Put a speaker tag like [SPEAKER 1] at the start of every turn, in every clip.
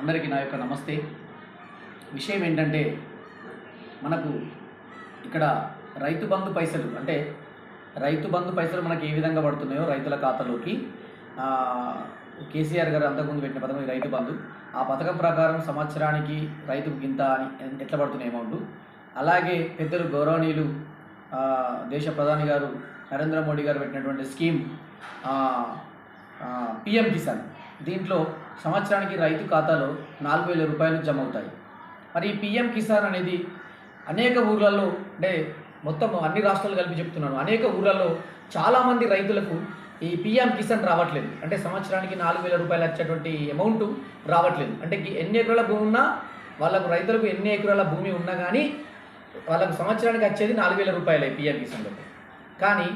[SPEAKER 1] అందరికీ నా యొక్క నమస్తే. విషయం ఏంటంటే మనకు ఇక్కడ రైతు బంధు పైసలు అంటే రైతు బంధు పైసలు మనకి ఏ విధంగా పడుతున్నాయో రైతుల ఖాతాలోకి కేసీఆర్ గారు అంతకుముందు పెట్టిన పథకం రైతు బంధు. ఆ పథకం ప్రకారం సంవత్సరానికి రైతుకు గింత అని ఎట్లా పడుతున్నాయి అమౌంట్? అలాగే పెద్దలు గౌరవనీయులు దేశ ప్రధాని గారు నరేంద్ర మోడీ గారు పెట్టినటువంటి స్కీమ్ పిఎం కిసాన్. దీంట్లో సంవత్సరానికి రైతు ఖాతాలో నాలుగు వేల రూపాయలు జమ అవుతాయి మరి ఈ పిఎం కిసాన్ అనేది అనేక ఊర్లలో అంటే మొత్తం అన్ని రాష్ట్రాలు కలిపి చెప్తున్నాను అనేక ఊర్లలో చాలామంది రైతులకు ఈ పిఎం కిసాన్ రావట్లేదు. అంటే సంవత్సరానికి నాలుగు వేల రూపాయలు వచ్చేటువంటి అమౌంట్ రావట్లేదు. అంటే ఎన్ని ఎకరాల భూమి ఉన్నా వాళ్ళకు రైతులకు ఎన్ని ఎకరాల భూమి ఉన్నా కానీ వాళ్ళకు సంవత్సరానికి వచ్చేది నాలుగు వేల రూపాయలే పిఎం కిసాన్లో కానీ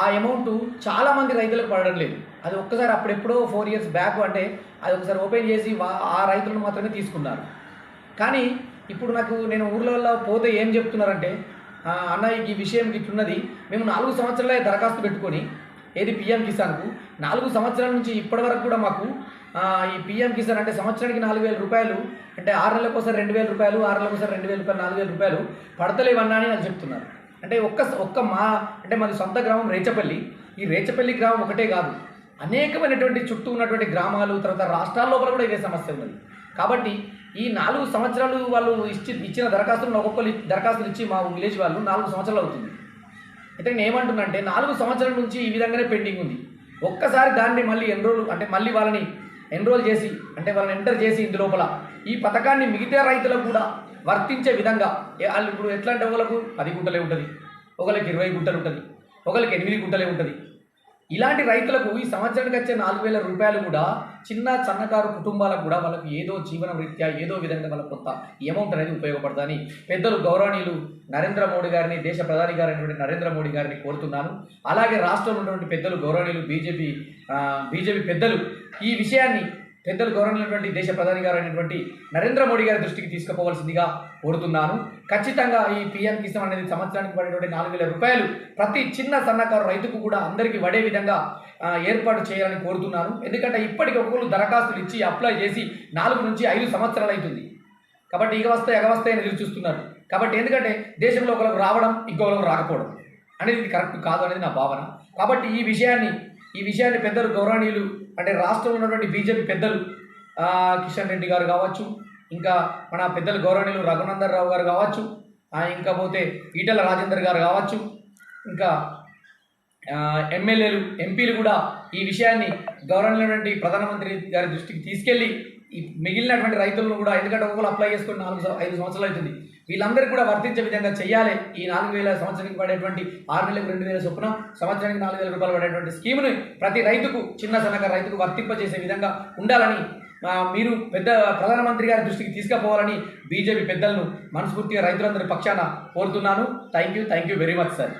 [SPEAKER 1] ఆ అమౌంట్ చాలామంది రైతులకు పడడం లేదు. అది ఒక్కసారి అప్పుడెప్పుడో ఫోర్ ఇయర్స్ బ్యాక్ అంటే అది ఒకసారి ఓపెన్ చేసి ఆ రైతులను మాత్రమే తీసుకున్నారు. కానీ ఇప్పుడు నాకు నేను ఊర్లలో పోతే ఏం చెప్తున్నారంటే అన్న ఈ విషయం ఇట్లున్నది మేము నాలుగు సంవత్సరాలే దరఖాస్తు పెట్టుకొని ఏది పిఎం కిసాన్కు నాలుగు సంవత్సరాల నుంచి ఇప్పటి వరకు కూడా మాకు ఈ పిఎం కిసాన్ అంటే సంవత్సరానికి నాలుగు వేల రూపాయలు అంటే ఆరు నెలలకు ఒకసారి రెండు వేల రూపాయలు ఆరు నెలలకు ఒకసారి రెండు వేల రూపాయలు నాలుగు వేల రూపాయలు పడతలేవన్నా అని నాకు చెప్తున్నారు. అంటే ఒక్క ఒక్క మా అంటే మాది సొంత గ్రామం రేచపల్లి. ఈ రేచపల్లి గ్రామం ఒకటే కాదు. అనేకమైనటువంటి చుట్టూ ఉన్నటువంటి గ్రామాలు తర్వాత రాష్ట్రాల లోపల కూడా ఇదే సమస్య ఉన్నది. కాబట్టి ఈ నాలుగు సంవత్సరాలు వాళ్ళు ఇచ్చి ఇచ్చిన దరఖాస్తులను ఒక్కొక్కరు దరఖాస్తులు ఇచ్చి మా విలేజ్ వాళ్ళు నాలుగు సంవత్సరాలు అవుతుంది. అయితే నేను ఏమంటున్నానంటే నాలుగు సంవత్సరాల నుంచి ఈ విధంగానే పెండింగ్ ఉంది. ఒక్కసారి దాన్ని మళ్ళీ ఎన్రోల్ అంటే మళ్ళీ వాళ్ళని ఎన్రోల్ చేసి అంటే వాళ్ళని ఎంటర్ చేసి ఇందులోపల ఈ పథకాన్ని మిగతా రైతులకు కూడా వర్తించే విధంగా వాళ్ళు ఇప్పుడు ఎట్లా అంటే ఒకళ్ళకు పది గుంటలే ఉంటుంది ఒకళ్ళకి ఇరవై గుంటలు ఉంటుంది ఒకళ్ళకి ఎనిమిది గుంటలే ఉంటుంది. ఇలాంటి రైతులకు ఈ సంవత్సరానికి వచ్చే నాలుగు వేల రూపాయలు కూడా చిన్న సన్నకారు కుటుంబాలకు కూడా వాళ్ళకి ఏదో జీవన రీత్యా ఏదో విధంగా వాళ్ళకి కొంత అమౌంట్ అనేది ఉపయోగపడుతుందని పెద్దలు గౌరవనీయులు నరేంద్ర మోడీ గారిని దేశ ప్రధాని గారైనటువంటి నరేంద్ర మోడీ గారిని కోరుతున్నాను. అలాగే రాష్ట్రంలో ఉన్నటువంటి పెద్దలు గౌరవనీయులు బీజేపీ బీజేపీ పెద్దలు ఈ విషయాన్ని పెద్దలు గౌరవనీయులైనటువంటి దేశ ప్రధాని గారు అయినటువంటి నరేంద్ర మోడీ గారి దృష్టికి తీసుకుపోవాల్సిందిగా కోరుతున్నాను. ఖచ్చితంగా ఈ పిఎం కిసాన్ అనేది సంవత్సరానికి పడేటువంటి నాలుగు వేల రూపాయలు ప్రతి చిన్న సన్నకారు రైతుకు కూడా అందరికీ పడే విధంగా ఏర్పాటు చేయాలని కోరుతున్నాను. ఎందుకంటే ఇప్పటికి ఒక్కొక్కరు దరఖాస్తులు ఇచ్చి అప్లై చేసి నాలుగు నుంచి ఐదు సంవత్సరాలు అవుతుంది. కాబట్టి ఇక వస్తే ఎగవస్తే అని ఎదురు చూస్తున్నారు. కాబట్టి ఎందుకంటే దేశంలో ఒకరికి రావడం ఇంకొకరికి రాకపోవడం అనేది ఇది కరెక్ట్ కాదు అనేది నా భావన. కాబట్టి ఈ విషయాన్ని ఈ విషయాన్ని పెద్దలు గౌరవనీయులు అంటే రాష్ట్రంలో ఉన్నటువంటి బీజేపీ పెద్దలు కిషన్ రెడ్డి గారు కావచ్చు ఇంకా మన పెద్దలు గౌరవనీయులు రఘునందన్ రావు గారు కావచ్చు ఇంకా పోతే ఈటల రాజేందర్ గారు కావచ్చు ఇంకా ఎమ్మెల్యేలు ఎంపీలు కూడా ఈ విషయాన్ని గౌరవనీయులైనటువంటి ప్రధానమంత్రి గారి దృష్టికి తీసుకెళ్ళి ఈ మిగిలినటువంటి రైతులను కూడా ఎందుకంటే ఒకరు అప్లై చేసుకుని నాలుగు ఐదు సంవత్సరాలు అవుతుంది. వీళ్ళందరికీ కూడా వర్తించే విధంగా చేయాలి. ఈ నాలుగు వేల సంవత్సరానికి పడేటువంటి ఆరు నెలలకు రెండు వేల చొప్పున సంవత్సరానికి నాలుగు వేల రూపాయలు పడేటువంటి స్కీమ్ని ప్రతి రైతుకు చిన్న సన్నకారు రైతుకు వర్తింపజేసే విధంగా ఉండాలని మీరు పెద్ద ప్రధానమంత్రి గారి దృష్టికి తీసుకుపోవాలని బీజేపీ పెద్దలను మనస్ఫూర్తిగా రైతులందరి పక్షాన కోరుతున్నాను. Thank you thank you very much sir.